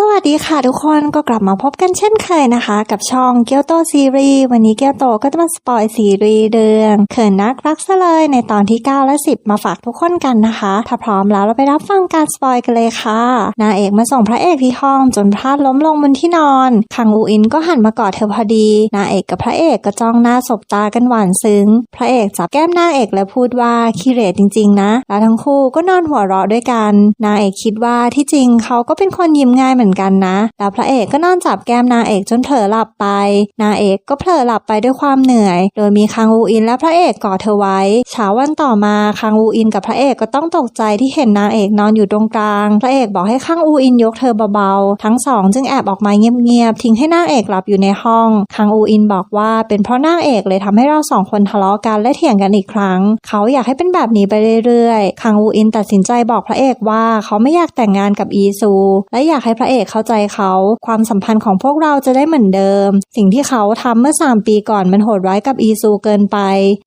สวัสดีค่ะทุกคนก็กลับมาพบกันเช่นเคยนะคะ กับช่องเกียวโตซีรีส์วันนี้เกียวโตก็จะมาสปอยซีรีส์เรื่องเขินนักรักซะเลยในตอนที่ 9 และ 10 มาฝากทุกคนกันนะคะ ถ้าพร้อมแล้วเราไปรับฟังการสปอยกันเลยค่ะนางเอกมาส่งพระเอกที่ห้องจนพลาดล้มลงบนที่นอนคังอูอินก็หันมากอดเธอพอดีนางเอกกับพระเอกก็จ้องหน้าสบตากันหวานซึ้ง พระเอกจับแก้มนางเอกและพูดว่าขี้เหร่จริง ๆ นะแล้วทั้งคู่ก็นอนหัวเราะด้วยกันนางเอกคิดว่าที่จริงเขาก็เป็นคนยิ้มง่ายเหมือนกันนะ แล้วพระเอกก็นอนจับแก้มนางเอกจนเผลอหลับไป นางเอกก็เผลอหลับไปด้วยความเหนื่อย โดยมีคังอูอินและพระเอกกอดเธอไว้เช้าวันต่อมาคังอูอินกับพระเอกก็ต้องตกใจที่เห็นนางเอกนอนอยู่ตรงกลาง พระเอกบอกให้คังอูอินยกเธอเบาๆ ทั้งสองจึงแอบออกมาเงียบๆทิ้งให้นางเอกหลับอยู่ในห้อง คังอูอินบอกว่าเป็นเพราะนางเอกเลยทำให้เราสองคนทะเลาะกันและเถียงกันอีกครั้ง เขาอยากให้เป็นแบบนี้ไปเรื่อยๆ คังอูอินตัดสินใจบอกพระเอกว่าเขาไม่อยากแต่งงานกับอีซู และอยากให้พระเอกเข้าใจเขา ความสัมพันธ์ของพวกเราจะได้เหมือนเดิม สิ่งที่เขาทำเมื่อ 3 ปีก่อนมันโหดร้ายกับอีซูเกินไป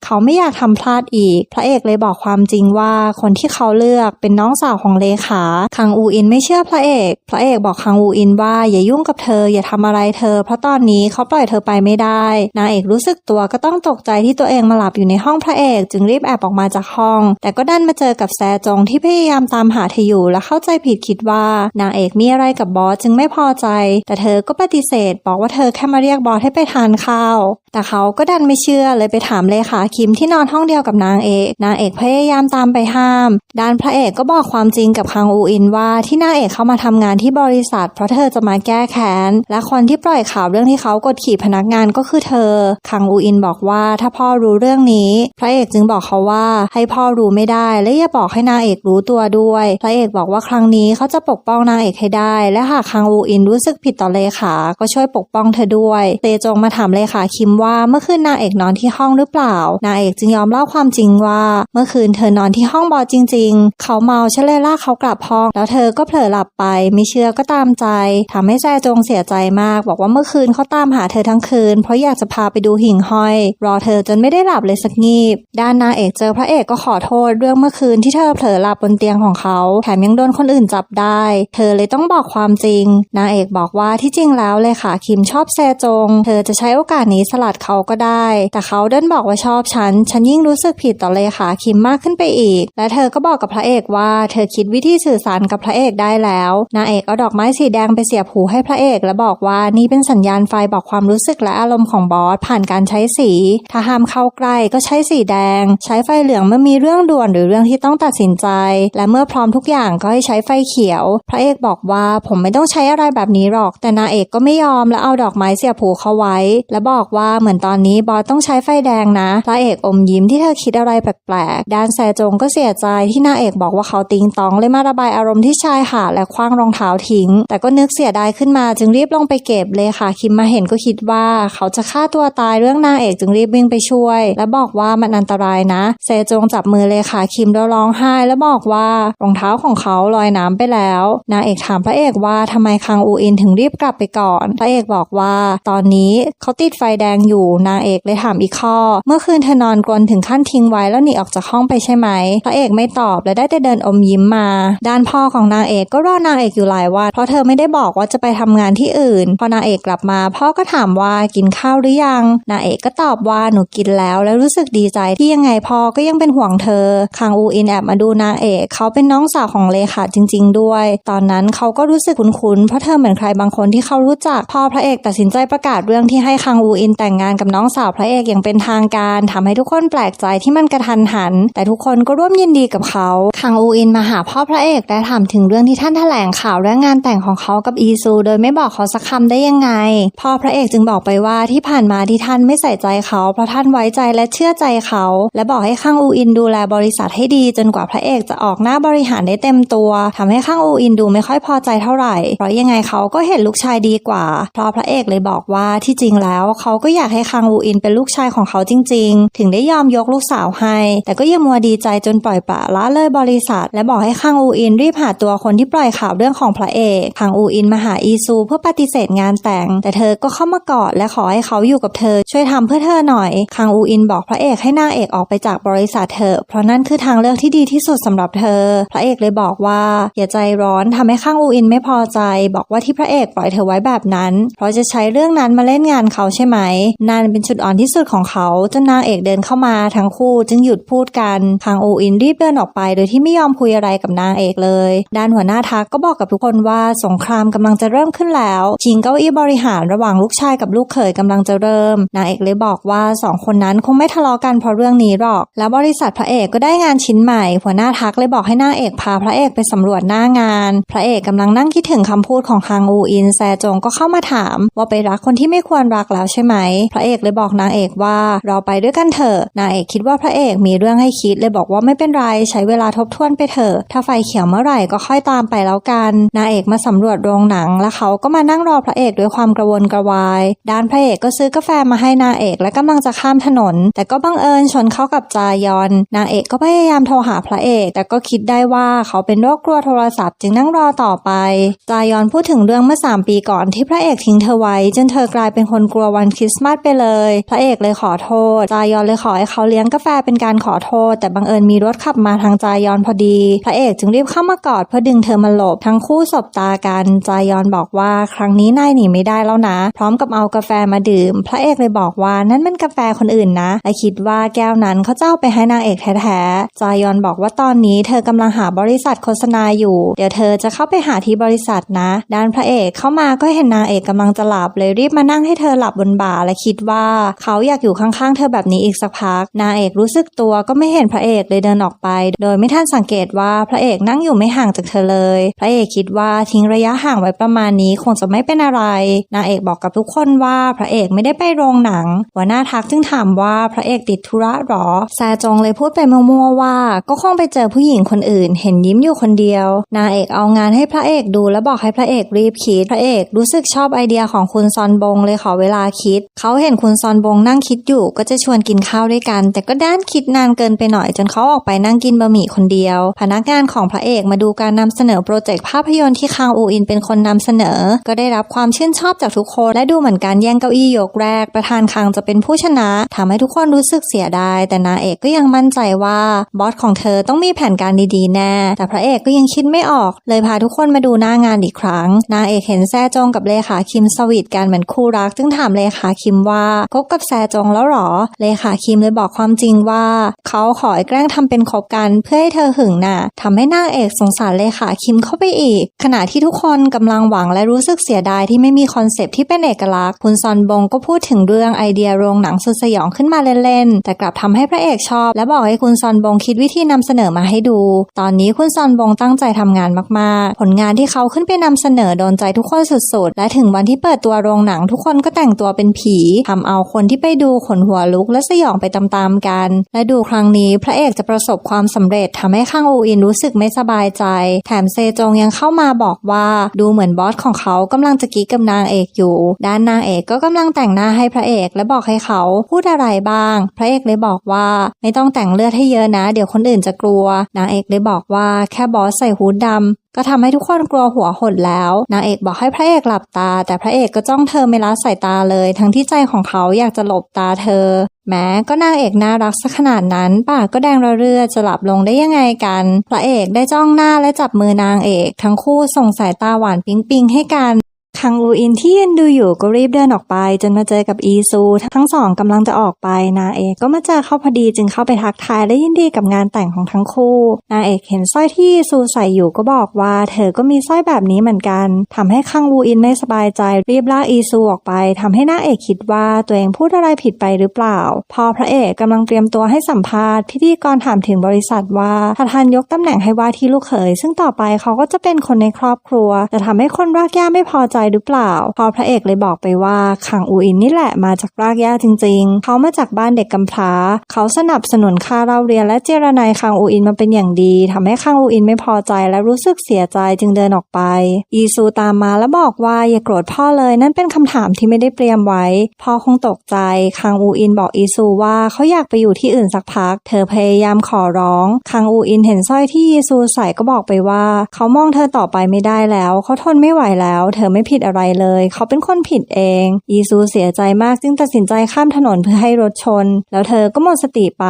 เขาไม่อยากทำพลาดอีก พระเอกเลยบอกความจริงว่าคนที่เขาเลือกเป็นน้องสาวของเลขาคังอูอินไม่เชื่อพระเอก พระเอกบอกคังอูอินว่าอย่ายุ่งกับเธออย่าทำอะไรเธอ เพราะตอนนี้เขาปล่อยเธอไปไม่ได้นางเอกรู้สึกตัวก็ต้องตกใจที่ตัวเองมาหลับอยู่ในห้องพระเอก จึงรีบแอบออกมาจากห้อง แต่ก็ดันมาเจอกับแซจงที่พยายามตามหาเธออยู่และเข้าใจผิดคิดว่านางเอกมีอะไรกับบอสจึงไม่พอใจ แต่เธอก็ปฏิเสธ บอกว่าเธอแค่มาเรียกบอสให้ไปทานข้าว แต่เขาก็ดันไม่เชื่อเลยไปถามเลขาคิมที่นอนห้องเดียวกับนางเอก นางเอกพยายามตามไปห้าม ด้านพระเอกก็บอกความจริงกับคังอูอินว่าที่นางเอกเข้ามาทำงานที่บริษัท เพราะเธอจะมาแก้แค้น และคนที่ปล่อยข่าวเรื่องที่เขากดขี่พนักงานก็คือเธอ คังอูอินบอกว่าถ้าพ่อรู้เรื่องนี้ พระเอกจึงบอกเขาว่าให้พ่อรู้ไม่ได้ และอย่าบอกให้นางเอกรู้ตัวด้วย พระเอกบอกว่าครั้งนี้เขาจะปกป้องนางเอกให้ได้ และหากคังอูอินรู้สึกผิดต่อเลขาก็ช่วยปกป้องเธอด้วยเตจงมาถามเลขาคิมว่าเมื่อคืนนางเอกนอนที่ห้องหรือเปล่า นางเอกจึงยอมเล่าความจริงว่า เมื่อคืนเธอนอนที่ห้องบอจริง ๆ เขาเมาเชเลยลากเขากลับห้อง แล้วเธอก็เผลอหลับไป ไม่เชื่อก็ตามใจทำให้แจจงเสียใจมาก บอกว่าเมื่อคืนเขาตามหาเธอทั้งคืน เพราะอยากจะพาไปดูหิ่งห้อย รอเธอจนไม่ได้หลับเลยสักงีบ ด้านนางเอกเจอพระเอกก็ขอโทษเรื่องเมื่อคืนที่เธอเผลอหลับบนเตียงของเขา แถมยังโดนคนอื่นจับได้ เธอเลยต้องบอกความจริง นางเอกบอกว่าที่จริงแล้วเลยค่ะ คิมชอบแซจง เธอจะใช้โอกาสนี้สลัดเขาก็ได้ แต่เขาเดินบอกว่าชอบฉัน ฉันยิ่งรู้สึกผิดต่อเลขาคิมมากขึ้นไปอีก และเธอก็บอกกับพระเอกว่า เธอคิดวิธีสื่อสารกับพระเอกได้แล้ว นางเอกเอาดอกไม้สีแดงไปเสียบหูให้พระเอก และบอกว่านี่เป็นสัญญาณไฟบอกความรู้สึกและอารมณ์ของบอสผ่านการใช้สี ถ้าห้ามเข้าใกล้ก็ใช้สีแดง ใช้ไฟเหลืองเมื่อมีเรื่องด่วนหรือเรื่องที่ต้องตัดสินใจ และเมื่อพร้อมทุกอย่างก็ให้ใช้ไฟเขียว พระเอกบอกว่าผมไม่ต้องใช้อะไรแบบนี้หรอก แต่นางเอกก็ไม่ยอมและเอาดอกไม้เสียบหูเขาไว้ และบอกว่าเหมือนตอนนี้บอสต้องใช้ไฟแดงนะพระเอกอมยิ้มที่เธอคิดอะไรแปลกๆด้านแซจงก็เสียใจที่นางเอกบอกว่าเขาติงตองเลยมาระบายอารมณ์ที่ชายหาดและคว้างรองเท้าทิ้ง แต่ก็นึกเสียดายขึ้นมาจึงรีบลงไปเก็บเลยค่ะ คิมมาเห็นก็คิดว่าเขาจะฆ่าตัวตายเรื่องนางเอกจึงรีบวิ่งไปช่วย และบอกว่ามันอันตรายนะเซจงจับมือเลยค่ะคิมแล้วร้องไห้และบอกว่ารองเท้าของเขาลอยน้ำไปแล้ว นางเอกถามพระเอกว่าาทำไมคังอูอินถึงรีบกลับไปก่อนพระเอกบอกว่า ตอนนี้เขาติดไฟแดงอยู่นางเอกเลยถามอีกข้อ เมื่อคืนเธอนอนกรนถึงขั้นทิ้งไว้แล้วหนีออกจากห้องไปใช่ไหมพระเอกไม่ตอบและได้แต่เดินอมยิ้มมา ด้านพ่อของนางเอกก็รอนางเอกอยู่หลายวันเพราะเธอไม่ได้บอกว่าจะไปทำงานที่อื่น พอนางเอกกลับมา พ่อก็ถามว่ากินข้าวหรือยังนางเอกก็ตอบว่าหนูกินแล้ว และรู้สึกดีใจที่ยังไงพ่อก็ยังเป็นห่วงเธอคังอูอินแอบมาดูนางเอกเขาเป็นน้องสาวของเลขาจริง ๆ ด้วย ตอนนั้นเขาก็รู้สึกคุ้นๆ เพราะเธอเหมือนใครบางคนที่เขารู้จักพ่อพระเอกตัดสินใจประกาศเรื่องที่ให้คังอูอินแต่งงานกับน้องสาวพระเอกอย่างเป็นทางการทำให้ทุกคนแปลกใจที่มันกระทันหัน แต่ทุกคนก็ร่วมยินดีกับเขา คังอูอินมาหาพ่อพระเอกและถามถึงเรื่องที่ท่านแถลงข่าวเรื่องงานแต่งของเขากับอีซู โดยไม่บอกเขาสักคำได้ยังไง พ่อพระเอกจึงบอกไปว่าที่ผ่านมาที่ท่านไม่ใส่ใจเขาเพราะท่านไว้ใจและเชื่อใจเขา และบอกให้คังอูอินดูแลบริษัทให้ดีจนกว่าพระเอกจะออกหน้าบริหารได้เต็มตัวทำให้คังอูอินดูไม่ค่อยพอใจเท่าไหร่เพราะยังไงเขาก็เห็นลูกชายดีกว่า เพราะพระเอกเลยบอกว่าที่จริงแล้วเขาก็อยากให้คังอูอินเป็นลูกชายของเขาจริง ๆ ถึงได้ยอมยกลูกสาวให้ แต่ก็ยังมัวดีใจจนปล่อยปละละเลยบริษัท และบอกให้คังอูอินรีบหาตัวคนที่ปล่อยข่าวเรื่องของพระเอกคังอูอินมาหาอีซูเพื่อปฏิเสธงานแต่ง แต่เธอก็เข้ามากอดและขอให้เขาอยู่กับเธอ ช่วยทำเพื่อเธอหน่อยคังอูอินบอกพระเอกให้นางเอกออกไปจากบริษัทเธอ เพราะนั่นคือทางเลือกที่ดีที่สุดสำหรับเธอ พระเอกเลยบอกว่าอย่าใจร้อนทำให้คังอูอินไม่พอใจ บอกว่าที่พระเอกปล่อยเธอไว้แบบนั้น เพราะจะใช้เรื่องนั้นมาเล่นงานเขาใช่ไหม นั่นเป็นจุดอ่อนที่สุดของเขาจนนางเอกเดินเข้ามาทั้งคู่จึงหยุดพูดกันทางอูอินรีบเดินออกไป โดยที่ไม่ยอมคุยอะไรกับนางเอกเลย ด้านหัวหน้าทักก็บอกกับทุกคนว่าสงครามกำลังจะเริ่มขึ้นแล้วชิงเก้าอี้บริหารระหว่างลูกชายกับลูกเขยกำลังจะเริ่ม นางเอกเลยบอกว่าสองคนนั้นคงไม่ทะเลาะกันเพราะเรื่องนี้หรอก แล้วบริษัทพระเอกก็ได้งานชิ้นใหม่ หัวหน้าทักเลยบอกให้นางเอกพาพระเอกไปสำรวจหน้างาน พระเอกกำลังนั่งคิดถึงคำพูดของฮางอูอินแซจงก็เข้ามาถาม ว่าไปรักคนที่ไม่ควรรักแล้วใช่ไหม พระเอกเลยบอกนางเอกว่าเราไปด้วยกันเถอะนางเอกคิดว่าพระเอกมีเรื่องให้คิดเลยบอกว่าไม่เป็นไรใช้เวลาทบทวนไปเถอะถ้าไฟเขียวเมื่อไหร่ก็ค่อยตามไปแล้วกันนางเอกมาสำรวจโรงหนัง แล้วเขาก็มานั่งรอพระเอกด้วยความกระวนกระวาย ด้านพระเอกก็ซื้อกาแฟมาให้นางเอกและกำลังจะข้ามถนน แต่ก็บังเอิญชนเข้ากับจายอนนางเอกก็พยายามโทรหาพระเอก แต่ก็คิดได้ว่าเขาเป็นโรคกลัวโทรศัพท์จึงนั่งรอต่อไปจายอนพูดถึงเรื่องเมื่อ 3 ปีก่อนที่พระเอกทิ้งเธอไว้ จนเธอกลายเป็นคนกลัววันคริสต์มาสไปเลย พระเอกเลยขอโทษ จายอนเลยขอให้เขาเลี้ยงกาแฟเป็นการขอโทษ แต่บังเอิญมีรถขับมาทางจายอนพอดี พระเอกจึงรีบเข้ามากอดเพื่อดึงเธอมาหลบ ทั้งคู่สบตากัน จายอนบอกว่าครั้งนี้นายหนีไม่ได้แล้วนะ พร้อมกับเอากาแฟมาดื่ม พระเอกเลยบอกว่านั่นเป็นกาแฟคนอื่นนะและคิดว่าแก้วนั้นเขาเจะเอาไปให้นางเอกแท้ๆ จายอนบอกว่าตอนนี้เธอกำลังหาบริษัทโฆษณาอยู่ เดี๋ยวเธอจะเข้าไปหาที่บริษัทนะ ด้านพระเอกเข้ามาก็เห็นนางเอกกำลังจะหลับเลยรีบมานั่งให้เธอหลับบนบ่าและคิดว่าเขาอยากอยู่ข้างๆ เธอแบบนี้อีกสักพัก นางเอกรู้สึกตัวก็ไม่เห็นพระเอกเลยเดินออกไป โดยไม่ทันสังเกตว่าพระเอกนั่งอยู่ไม่ห่างจากเธอเลย พระเอกคิดว่าทิ้งระยะห่างไว้ประมาณนี้คงจะไม่เป็นอะไร นางเอกบอกกับทุกคนว่าพระเอกไม่ได้ไปโรงหนังหัวหน้าทักจึงถามว่าพระเอกติดธุระหรอแซจงเลยพูดไปมั่วๆว่า ก็คงไปเจอผู้หญิงคนอื่น เห็นยิ้มอยู่คนเดียวนางเอกเอางานให้พระเอกดูแล้วบอกให้พระเอกรีบคิด พระเอกรู้สึกชอบไอเดียของคุณซอนบงเลยขอเวลาคิด เขาเห็นคุณซอนบงนั่งคิดอยู่ก็จะชวนกินข้าวด้วยกัน แต่ก็ด้านคิดนานเกินไปหน่อยจนเขาออกไปนั่งกินบะหมี่คนเดียว พนักงานของพระเอกมาดูการนำเสนอโปรเจกต์ภาพยนตร์ที่คางอูอินเป็นคนนำเสนอ ก็ได้รับความชื่นชอบจากทุกคนและดูเหมือนการแย่งเก้าอี้ยกแรก ประธานคางจะเป็นผู้ชนะทำให้ทุกคนรู้สึกเสียดาย แต่นาเอกก็ยังมั่นใจว่าบอสของเธอต้องมีแผนการดีๆแน่ แต่พระเอกก็ยังคิดไม่ออก เลยพาทุกคนมาดูหน้างานอีกครั้ง นางเอกเห็นแซ่จงกับเลขาคิมสวีทกันเหมือนคู่รัก จึงถามเลขาคิมว่าคบกับแซจงแล้วหรอ เลขาคิมเลยบอกความจริงว่า เขาขอแกล้งทำเป็นคบกันเพื่อให้เธอหึงน่ะทำให้นางเอกสงสารเลขาคิมเข้าไปอีก ขณะที่ทุกคนกำลังหวังและรู้สึกเสียดายที่ไม่มีคอนเซปที่เป็นเอกลักษณ์คุณซอนบงก็พูดถึงเรื่องไอเดียโรงหนังสุดสยองขึ้นมาเล่นๆ แต่กลับทำให้พระเอกชอบ และบอกให้คุณซอนบงคิดวิธีนำเสนอมาให้ดู ตอนนี้คุณซอนบงตั้งใจทำงานมากๆ ผลงานที่เขาขึ้นไปนำเสนอโดนใจทุกคนสุดๆ และถึงวันที่เปิดตัวโรงหนังทุกคนก็แต่งตัวเป็นผีทำเอาคนที่ไปดูขนหัวลุกและสยองไปตามๆกัน และดูครั้งนี้พระเอกจะประสบความสำเร็จทำให้ข้างอูอินรู้สึกไม่สบายใจ แถมเซจงยังเข้ามาบอกว่าดูเหมือนบอสของเขากำลังจะกิ๊กกับนางเอกอยู่ ด้านนางเอกก็กำลังแต่งหน้าให้พระเอกและบอกให้เขาพูดอะไรบ้าง พระเอกเลยบอกว่าไม่ต้องแต่งเลือดให้เยอะนะ เดี๋ยวคนอื่นจะกลัว นางเอกเลยบอกว่าแค่บอสใส่ฮูดดำก็ทำให้ทุกคนกลัวหัวหดแล้ว นางเอกบอกให้พระเอกหลับตา แต่พระเอกก็จ้องเธอไม่ละสายตาเลย ทั้งที่ใจของเขาอยากจะหลบตาเธอ แม้ก็นางเอกน่ารักสักขนาดนั้น ปากก็แดงระเรื่อจะหลับลงได้ยังไงกัน พระเอกได้จ้องหน้าและจับมือนางเอก ทั้งคู่ส่งสายตาหวานปิ๊งปิงให้กัน คังอูอินที่ยืนดูอยู่ก็รีบเดินออกไป จนมาเจอกับอีซู ทั้งสองกำลังจะออกไปนาเอกก็มาเจอเขาพอดีจึงเข้าไปทักทายและยินดีกับงานแต่งของทั้งคู่นาเอกเห็นสร้อยที่อีซูใส่อยู่ก็บอกว่า เธอก็มีสร้อยแบบนี้เหมือนกันทำให้คังอูอินไม่สบายใจรีบลากอีซูออกไปทำให้นาเอกคิดว่าตัวเองพูดอะไรผิดไปหรือเปล่า พอพระเอกกำลังเตรียมตัวให้สัมภาษณ์พิธีกรถามถึงบริษัทว่าถ้าท่านยกตำแหน่งให้ว่าที่ลูกเขยซึ่งต่อไปเขาก็จะเป็นคนในครอบครัว จะทำให้คนรากหญ้าไม่พอใจหรือเปล่า พอพระเอกเลยบอกไปว่าขังอูอินนี่แหละมาจากรากหญ้าจริง ๆ เขามาจากบ้านเด็กกำพร้า เขาสนับสนุนค่าเราเรียนและเจรนายคังอูอินมาเป็นอย่างดีทำให้คังอูอินไม่พอใจและรู้สึกเสียใจจึงเดินออกไป อีซูตามมาแล้วบอกว่าอย่าโกรธพ่อเลยนั่นเป็นคำถามที่ไม่ได้เตรียมไว้ พ่อคงตกใจคังอูอินบอกอีซูว่าเขาอยากไปอยู่ที่อื่นสักพัก เธอพยายามขอร้องคังอูอินเห็นสร้อยที่อีซูใส่ก็บอกไปว่า เขามองเธอต่อไปไม่ได้แล้ว เขาทนไม่ไหวแล้ว เธอไม่ผิดอะไรเลย เขาเป็นคนผิดเองอีซูเสียใจมากจึงตัดสินใจข้ามถนนเพื่อให้รถชน แล้วเธอก็หมดสติไป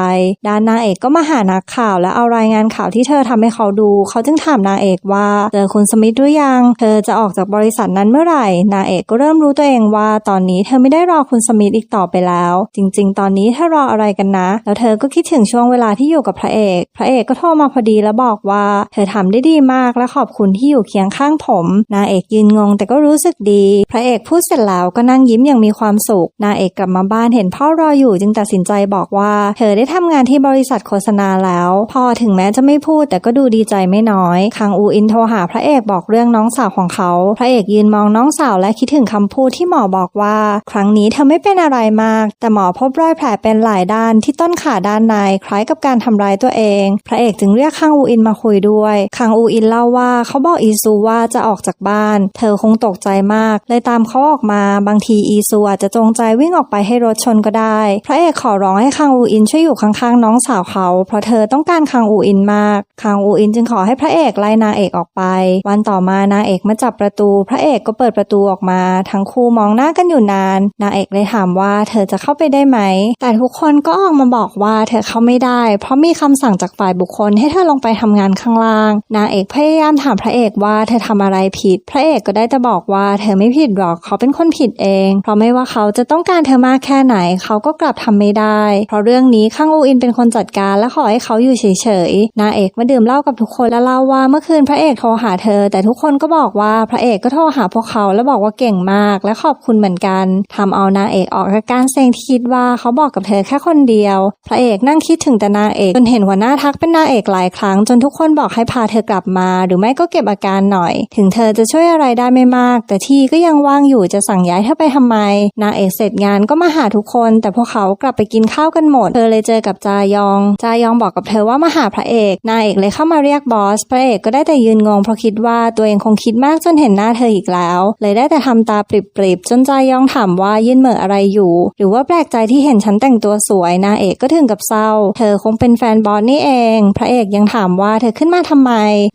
ด้านนางเอกก็มาหานักข่าว และเอารายงานข่าวที่เธอทำให้เขาดู เขาจึงถามนางเอกว่าเจอคุณสมิธหรือยัง เธอจะออกจากบริษัทนั้นเมื่อไหร่ นางเอกก็เริ่มรู้ตัวเองว่า ตอนนี้เธอไม่ได้รอคุณสมิธอีกต่อไปแล้ว จริง ๆ ตอนนี้เธอรออะไรกันนะ แล้วเธอก็คิดถึงช่วงเวลาที่อยู่กับพระเอก พระเอกก็โทรมาพอดีแล้วบอกว่า เธอทำได้ดีมากและขอบคุณที่อยู่เคียงข้างผม นางเอกยืนงงแต่ก็รู้สึกดี พระเอกพูดเสร็จแล้วก็นั่งยิ้มอย่างมีความสุข นางเอกกลับมาบ้านเห็นพ่อรออยู่จึงตัดสินใจบอกว่า เธอได้ทำงานที่บริษัทโฆษณาแล้ว พ่อถึงแม้จะไม่พูดแต่ก็ดูดีใจไม่น้อยคังอูอินโทรหาพระเอกบอกเรื่องน้องสาวของเขา พระเอกยืนมองน้องสาวและคิดถึงคำพูดที่หมอบอกว่า ครั้งนี้เธอไม่เป็นอะไรมาก แต่หมอพบรอยแผลเป็นหลายด้านที่ต้นขาด้านในคล้ายกับการทำร้ายตัวเอง พระเอกจึงเรียกคังอูอินมาคุยด้วยคังอูอินเล่าว่าเขาบอกอีซูว่าจะออกจากบ้าน เธอคงตกใจมาก เลยตามเขาออกมา บางทีอีซูอาจจะจงใจวิ่งออกไปให้รถชนก็ได้ พระเอกขอร้องให้คังอูอินช่วยอยู่ข้างๆน้องสาวเขา เพราะเธอต้องการคังอูอินมาก คังอูอินจึงขอให้พระเอกไล่นางเอกออกไป วันต่อมานางเอกมาจับประตู พระเอกก็เปิดประตูออกมา ทั้งคู่มองหน้ากันอยู่นาน นางเอกเลยถามว่าเธอจะเข้าไปได้ไหม แต่ทุกคนก็ออกมาบอกว่าเธอเข้าไม่ได้ เพราะมีคำสั่งจากฝ่ายบุคคลให้เธอลงไปทำงานข้างล่าง นางเอกพยายามถามพระเอกว่าเธอทำอะไรผิด พระเอกก็ได้แต่บอกว่าเธอไม่ผิดหรอกเขาเป็นคนผิดเอง เพราะไม่ว่าเขาจะต้องการเธอมากแค่ไหน เขาก็กลับทำไม่ได้ เพราะเรื่องนี้ข้างอูอินเป็นคนจัดการและขอให้เขาอยู่เฉยๆนางเอกมาดื่มเหล้ากับทุกคนและเล่าว่าเมื่อคืนพระเอกโทรหาเธอ แต่ทุกคนก็บอกว่าพระเอกก็โทรหาพวกเขาแล้วบอกว่าเก่งมาก และขอบคุณเหมือนกันทำเอานางเอกออกอาการเซ็งที่คิดว่าเขาบอกกับเธอแค่คนเดียว พระเอกนั่งคิดถึงแต่นางเอกจนเห็นหัวหน้าทักเป็นนางเอกหลายครั้งจนทุกคนบอกให้พาเธอกลับมา หรือไม่ก็เก็บอาการหน่อย ถึงเธอจะช่วยอะไรได้ไม่มากแต่ที่ก็ยังว่างอยู่จะสั่งย้ายเธอไปทำไม นางเอกเสร็จงานก็มาหาทุกคน แต่พวกเขากลับไปกินข้าวกันหมด เธอเลยเจอกับจายอง จายองบอกกับเธอว่ามาหาพระเอก นางเอกเลยเข้ามาเรียกบอส พระเอกก็ได้แต่ยืนงงเพราะคิดว่าตัวเองคงคิดมากจนเห็นหน้าเธออีกแล้ว เลยได้แต่ทำตาปริบๆจนจายองถามว่ายืนเหม่ออะไรอยู่ หรือว่าแปลกใจที่เห็นฉันแต่งตัวสวย นางเอกก็ถึงกับเศร้า เธอคงเป็นแฟนบอสนี่เอง พระเอกยังถามว่าเธอขึ้นมาทำไม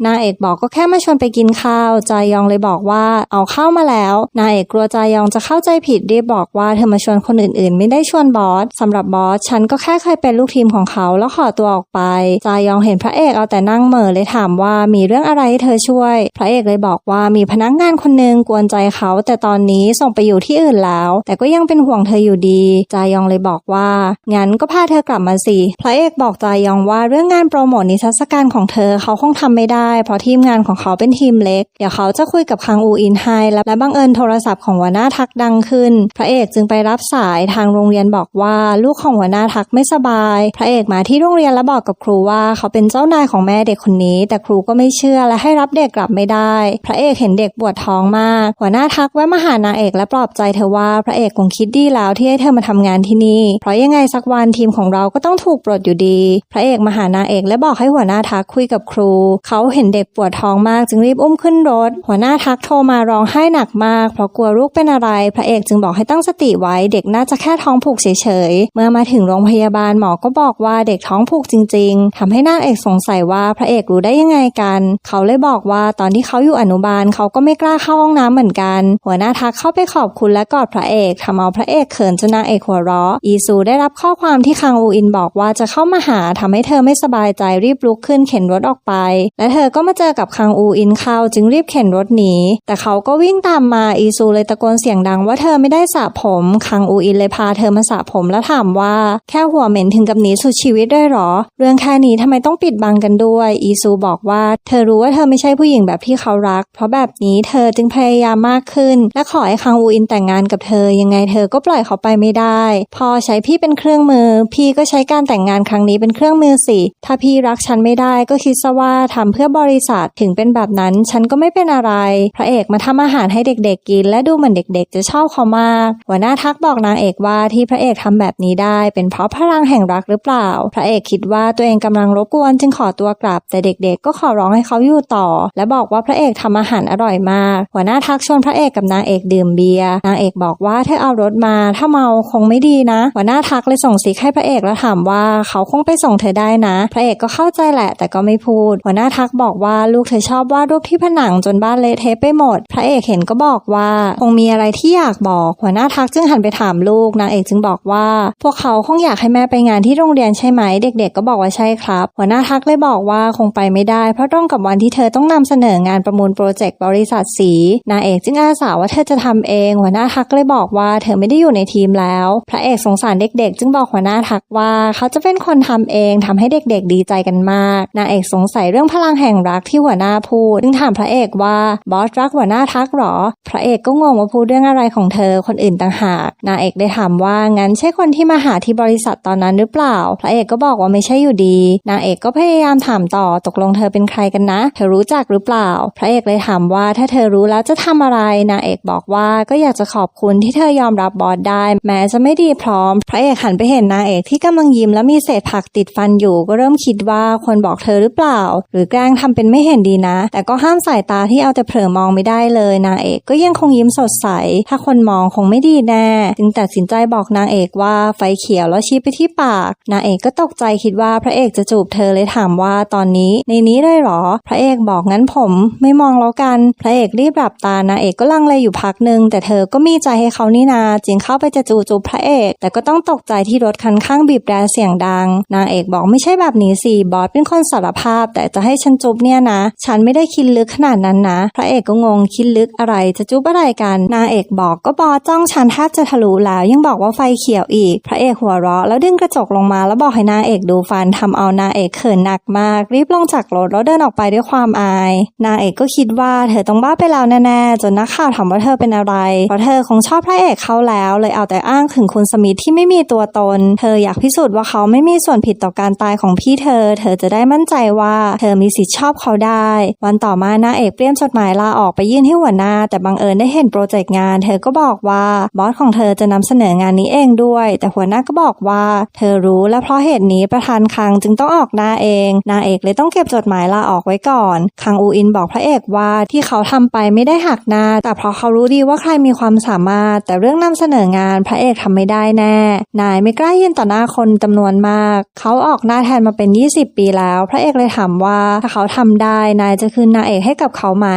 นางเอกบอกก็แค่มาชวนไปกินข้าว จายองเลยบอกว่าเอาเข้ามาแล้วนางเอกกลัวจายองจะเข้าใจผิดรีบบอกว่าเธอมาชวนคนอื่นๆ ไม่ได้ชวนบอสสำหรับบอสฉันก็แค่เคยเป็นลูกทีมของเขาแล้วขอตัวออกไป จายองเห็นพระเอกเอาแต่นั่งเหม่อเลยถามว่ามีเรื่องอะไรให้เธอช่วย พระเอกเลยบอกว่ามีพนักงานคนหนึ่งกวนใจเขาแต่ตอนนี้ส่งไปอยู่ที่อื่นแล้ว แต่ก็ยังเป็นห่วงเธออยู่ดี จายองเลยบอกว่างั้นก็พาเธอกลับมาสิพระเอกบอกจายองว่าเรื่องงานโปรโมทนิทรรศการของเธอเขาคงทำไม่ได้ เพราะทีมงานของเขาเป็นทีมเล็ก เดี๋ยวเขาจะคุยกับคังอูอินไฮและและบังเอิญโทรศัพท์ของหัวหน้าทักดังขึ้น พระเอกจึงไปรับสายทางโรงเรียนบอกว่าลูกของหัวหน้าทักไม่สบาย พระเอกมาที่โรงเรียนแล้วบอกกับครูว่าเขาเป็นเจ้านายของแม่เด็กคนนี้ แต่ครูก็ไม่เชื่อและให้รับเด็กกลับไม่ได้ พระเอกเห็นเด็กปวดท้องมาก หัวหน้าทักแวะมาหานางเอกและปลอบใจเธอว่าพระเอกคงคิดดีแล้วที่ให้เธอมาทำงานที่นี่ เพราะยังไงสักวันทีมของเราก็ต้องถูกปลดอยู่ดี พระเอกมาหานางเอกและบอกให้หัวหน้าทักคุยกับครู เขาเห็นเด็กปวดท้องมากจึงรีบอุ้มขึ้นรถ หัวหน้าทักโทรมาร้องไห้หนักมากเพราะกลัวลูกเป็นอะไร พระเอกจึงบอกให้ตั้งสติไว้เด็กน่าจะแค่ท้องผูกเฉยๆ เมื่อมาถึงโรงพยาบาลหมอก็บอกว่าเด็กท้องผูกจริง ๆทำให้นางเอกสงสัยว่าพระเอกรู้ได้ยังไงกัน เขาเลยบอกว่าตอนที่เขาอยู่อนุบาลเขาก็ไม่กล้าเข้าห้องน้ำเหมือนกัน หัวหน้าทักเข้าไปขอบคุณและกอดพระเอกทำเอาพระเอกเขินจนนางเอกหัวเราะ อีซูได้รับข้อความที่คังอูอินบอกว่าจะเข้ามาหาทำให้เธอไม่สบายใจรีบลุกขึ้นเข็นรถออกไป และเธอก็มาเจอกับคังอูอินเข้าจึงรีบเข็นรถหนีแต่เขาก็วิิ่งตามมาอีซูเลยตะโกนเสียงดังว่าเธอไม่ได้สระผม คังอูอินเลยพาเธอมาสระผมแล้วถามว่าแค่หัวเหม็นถึงกับหนีสุดชีวิตได้หรอ เรื่องแค่นี้ทำไมต้องปิดบังกันด้วย อีซูบอกว่า เธอรู้ว่าเธอไม่ใช่ผู้หญิงแบบที่เขารัก เพราะแบบนี้เธอจึงพยายามมากขึ้น และขอให้คังอูอินแต่งงานกับเธอยังไงเธอก็ปล่อยเขาไปไม่ได้ พอใช้พี่เป็นเครื่องมือ พี่ก็ใช้การแต่งงานครั้งนี้เป็นเครื่องมือสิ ถ้าพี่รักฉันไม่ได้ก็คิดซะว่าทำเพื่อบริษัทถึงเป็นแบบนั้นฉันก็ไม่เป็นอะไร พระเอกมาทำอาหารารให้เด็กๆกิน และดูเหมือนเด็กๆ จะชอบเขามาก หัวหน้าทักบอกนางเอกว่าที่พระเอกทำแบบนี้ได้ เป็นเพราะพลังแห่งรักหรือเปล่า พระเอกคิดว่าตัวเองกำลังรบกวนจึงขอตัวกลับ แต่เด็กๆ ก็ขอร้องให้เขาอยู่ต่อ และบอกว่าพระเอกทำอาหารอร่อยมาก หัวหน้าทักชวนพระเอกกับนางเอกดื่มเบียร์ นางเอกบอกว่าเธอเอารถมา ถ้าเมาคงไม่ดีนะ หัวหน้าทักเลยส่งซิกให้พระเอกแล้วถามว่าเขาคงไปส่งเธอได้นะ พระเอกก็เข้าใจแหละ แต่ก็ไม่พูด หัวหน้าทักบอกว่าลูกเธอชอบวาดรูปที่ผนังจนบ้านเละเทะไปหมด พระเอกกเห็นก็บอกว่าคงมีอะไรที่อยากบอก หัวหน้าทักจึงหันไปถามลูกนางเอกจึงบอกว่า พวกเขาคงอยากให้แม่ไปงานที่โรงเรียนใช่ไหมเด็ก ๆ ก็บอกว่าใช่ครับ หัวหน้าทักเลยบอกว่าคงไปไม่ได้ เพราะตรงกับวันที่เธอต้องนำเสนองานประมูลโปรเจกต์บริษัทสีนางเอกจึงอาสาว่าเธอจะทำเอง หัวหน้าทักเลยบอกว่าเธอไม่ได้อยู่ในทีมแล้ว พระเอกสงสารเด็ก ๆ จึงบอกหัวหน้าทักว่า เขาจะเป็นคนทำเองทำให้เด็ก ๆ ดีใจกันมากนางเอกสงสัยเรื่องพลังแห่งรักที่หัวหน้าพูดจึงถามพระเอกว่าบอสรักหัวหน้าทักหรอ พระเอกก็งงว่าพูดเรื่องอะไรของเธอคนอื่นต่างหากนางเอกได้ถามว่างั้นใช่คนที่มาหาที่บริษัทตอนนั้นหรือเปล่า พระเอกก็บอกว่าไม่ใช่อยู่ดีนางเอกก็พยายามถามต่อตกลงเธอเป็นใครกันนะ เธอรู้จักหรือเปล่า พระเอกเลยถามว่าถ้าเธอรู้แล้วจะทำอะไรนางเอกบอกว่าก็อยากจะขอบคุณที่เธอยอมรับบอสได้ แม้จะไม่ดีพร้อม พระเอกหันไปเห็นนางเอกที่กำลังยิ้มแล้วมีเศษผักติดฟันอยู่ก็เริ่มคิดว่าควรบอกเธอหรือเปล่า หรือแกล้งทำเป็นไม่เห็นดีนะ แต่ก็ห้ามสายตาที่เอาแต่เผลอมองไม่ได้เลยนางเอกก็ยังคงยิ้มสดใส ถ้าคนมองคงไม่ดีแน่ จึงตัดสินใจบอกนางเอกว่าไฟเขียวแล้วชี้ไปที่ปาก นางเอกก็ตกใจคิดว่าพระเอกจะจูบเธอเลยถามว่าตอนนี้ในนี้เลยหรอ พระเอกบอกงั้นผม ไม่มองแล้วกัน พระเอกรีบหลับตานางเอกก็ลังเลอยู่พักหนึ่งแต่เธอก็มีใจให้เขานี่นาจึงเข้าไปจะจูจูพระเอก แต่ก็ต้องตกใจที่รถคันข้างบีบแตรเสียงดัง นางเอกบอกไม่ใช่แบบนี้สิบอสเป็นคนสารภาพ แต่จะให้ฉันจูบเนี่ยนะ ฉันไม่ได้คิดลึกขนาดนั้นนะ พระเอกก็งงคิดลึกอะไรจะจูบอะไรกันนางเอกบอกก็บอจ้องฉันแทบจะทะลุแล้ว ยังบอกว่าไฟเขียวอีก พระเอกหัวเราะแล้วดึงกระจกลงมาแล้วบอกให้นางเอกดูฟันทำเอานางเอกเขินหนักมาก รีบลงจากรถแล้วเดินออกไปด้วยความอาย นางเอกก็คิดว่าเธอต้องบ้าไปแล้วแน่ๆจนนักข่าวถามว่าเธอเป็นอะไรเพราะเธอคงชอบพระเอกเขาแล้ว เลยเอาแต่อ้างถึงคุณสมิธที่ไม่มีตัวตน เธออยากพิสูจน์ว่าเขาไม่มีส่วนผิดต่อการตายของพี่เธอ เธอจะได้มั่นใจว่า เธอมีสิทธิ์ชอบเขาได้ วันต่อมานางเอกเตรียมจดหมายลาออกไปยื่นให้หัวหน้า แต่บังเอิญได้เห็นโปรเจกต์งาน เธอก็บอกว่าบอสของเธอจะนำเสนองานนี้เองด้วย แต่หัวหน้าก็บอกว่า เธอรู้และเพราะเหตุนี้ประธานคังจึงต้องออกหน้าเอง นางเอกเลยต้องเก็บจดหมายลาออกไว้ก่อน คังอูอินบอกพระเอกว่าที่เขาทำไปไม่ได้หักหน้า แต่เพราะเขารู้ดีว่าใครมีความสามารถ แต่เรื่องนำเสนองานพระเอกทำไม่ได้แน่ นายไม่กล้ายืนต่อหน้าคนจำนวนมาก เขาออกหน้าแทนมาเป็น 20 ปีแล้ว พระเอกเลยถามว่าถ้าเขาทำได้นายจะคืนนางเอกให้กับเขาไหม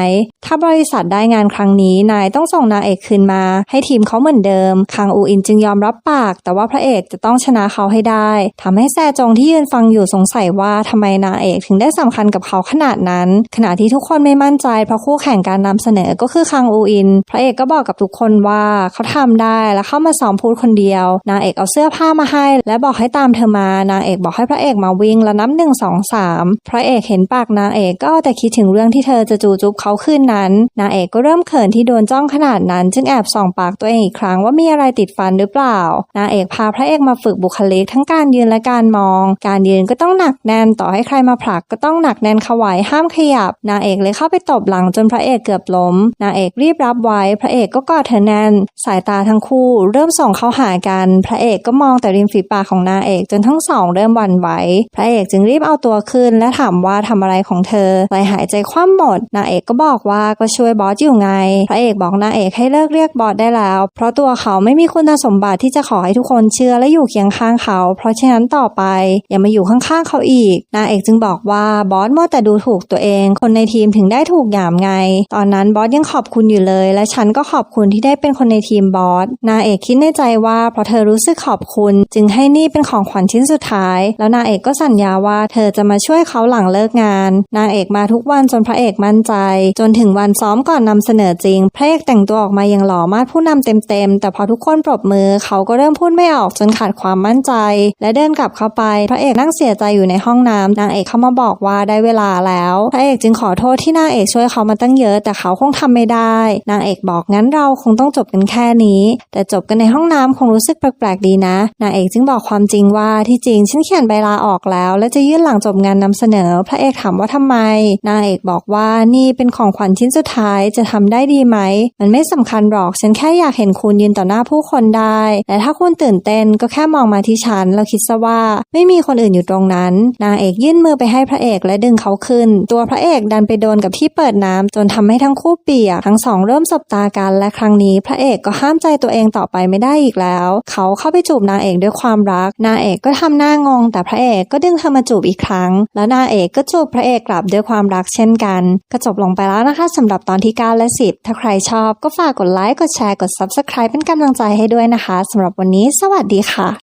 ถ้าบริษัทได้งานครั้งนี้นายต้องส่งนางเอกคืนมา ให้ทีมเขาเหมือนเดิม คังอูอินจึงยอมรับปาก แต่ว่าพระเอกจะต้องชนะเขาให้ได้ทำให้แซจงที่ยืนฟังอยู่สงสัยว่าทำไมนางเอกถึงได้สำคัญกับเขาขนาดนั้น ขณะที่ทุกคนไม่มั่นใจเพราะคู่แข่งการนำเสนอก็คือคังอูอิน พระเอกก็บอกกับทุกคนว่าเขาทำได้และเข้ามาซ้อมพูดคนเดียวนางเอกเอาเสื้อผ้ามาให้ และบอกให้ตามเธอมานางเอกบอกให้พระเอกมาวิ่งและนับหนึ่งสองสามพระเอกเห็นปากนางเอกก็แต่คิดถึงเรื่องที่เธอจะจูจุบเขาคืนนั้น นางเอกก็เริ่มเขินที่โดนจ้องขนาดนั้น จึงแอบส่องปากตัวเองอีกครั้งว่ามีอะไรติดฟันหรือเปล่านางเอกพาพระเอกมาฝึกบุคลิกทั้งการยืนและการมอง การยืนก็ต้องหนักแน่นต่อให้ใครมาผลักก็ต้องหนักแน่นขวายห้ามขยับ นางเอกเลยเข้าไปตบหลังจนพระเอกเกือบล้ม นางเอกรีบรับไว้ พระเอกก็กอดเธอแน่น สายตาทั้งคู่ เริ่มส่องเข้าหากัน พระเอกก็มองแต่ริมฝีปากของนางเอกจนทั้งสองเริ่มหวั่นไหว พระเอกจึงรีบเอาตัวขึ้น และถามว่าทำอะไรของเธอเลยหายใจคว่ำหมด นางเอกก็บอกว่าก็ช่วยบอสอยู่ไง พระเอกบอกนางเอกให้เลิกเรียกบอสได้แล้ว เพราะตัวเขาไม่มีคุณสมบัติที่จะขอให้ทุกคนเชื่อและอยู่เคียงข้างเขา เพราะฉะนั้นต่อไป อย่ามาอยู่ข้างๆเขาอีก นางเอกจึงบอกว่าบอสมัวแต่ดูถูกตัวเอง คนในทีมถึงได้ถูกหยามไง ตอนนั้นบอสยังขอบคุณอยู่เลย และฉันก็ขอบคุณที่ได้เป็นคนในทีมบอส นางเอกคิดในใจว่าเพราะเธอรู้สึกขอบคุณ จึงให้นี่เป็นของขวัญชิ้นสุดท้าย แล้วนางเอกก็สัญญาว่าเธอจะมาช่วยเขาหลังเลิกงาน นางเอกมาทุกวันจนพระเอกมั่นใจ จนถึงวันซ้อมก่อนนำเสนอจริง พระเอกแต่งตัวออกมาอย่างหล่อมากผู้นำเต็มๆ แต่พอทุกคนปรบมือ เขาก็เริ่มพูดไม่ออกจนขาดความมั่นใจ และเดินกลับเข้าไป พระเอกนั่งเสียใจอยู่ในห้องน้ำนางเอกเข้ามาบอกว่าได้เวลาแล้ว พระเอกจึงขอโทษที่นางเอกช่วยเขามาตั้งเยอะ แต่เขาคงทำไม่ได้ นางเอกบอกงั้นเราคงต้องจบกันแค่นี้ แต่จบกันในห้องน้ำคงรู้สึกแปลกๆดีนะ นางเอกจึงบอกความจริงว่าที่จริงฉันเขียนใบลาออกแล้ว และจะยื่นหลังจบงานนำเสนอ พระเอกถามว่าทำไม นางเอกบอกว่านี่เป็นของขวัญชิ้นสุดท้ายจะทำได้ดีไหม มันไม่สำคัญหรอก ฉันแค่อยากเห็นคุณยืนต่อหน้าผู้คนได้ และถ้าคุณตื่นเต้นก็แค่มองมาที่ฉัน แล้วคิดซะว่าไม่มีคนอื่นอยู่ตรงนั้น นางเอกยื่นมือไปให้พระเอกและดึงเขาขึ้น ตัวพระเอกดันไปโดนกับที่เปิดน้ำจนทำให้ทั้งคู่เปียก ทั้งสองเริ่มสบตากันและครั้งนี้ พระเอกก็ห้ามใจตัวเองต่อไปไม่ได้อีกแล้ว เขาเข้าไปจูบนางเอกด้วยความรัก นางเอกก็ทำหน้างง แต่พระเอกก็ดึงเธอมาจูบอีกครั้ง แล้วนางเอกก็จูบพระเอกกลับด้วยความรักเช่นกัน ก็จบลงไปแล้วนะคะสำหรับตอนที่9 9 และ 10 ถ้าใครชอบก็ฝากกดไลค์ กดแชร์ กด Subscribe เป็นกำลังใจให้ด้วยนะคะสำหรับวันนี้ สวัสดีค่ะ